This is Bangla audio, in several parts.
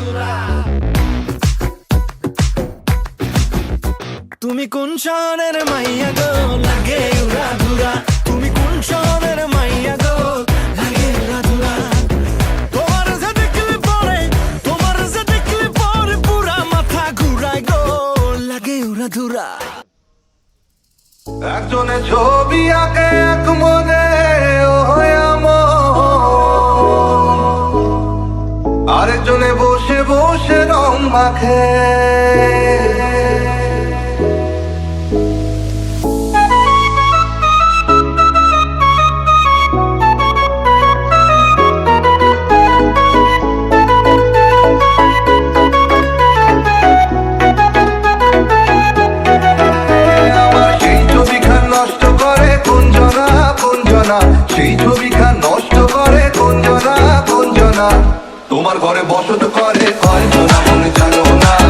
দুরা তুমি কোন শহরের মাইয়া গো লাগে উড়া তুমি কোন শহরের মাইয়া গো লাগে উড়া তোমার যে দেখলে পরে, তোমার যে দেখলে পরে পুরা মাথা ঘুরায় গো লাগে উড়া ধুরা একজনে ছবি আঁকে এক মনে ও রং মাখে আমার সেই ছবিখান নষ্ট করে কুঞ্জনা কুঞ্জনা সেই ছবিখান তোমার ঘরে বসত করে হয় মনে জানো না।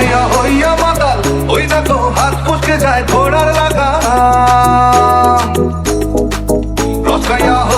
রখাইয়া হইয়া মাতাল ওই দেখো হাত কুচকে যায় ঘোড়ার লাগা রখাইয়া হইয়া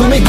লাগে উড়া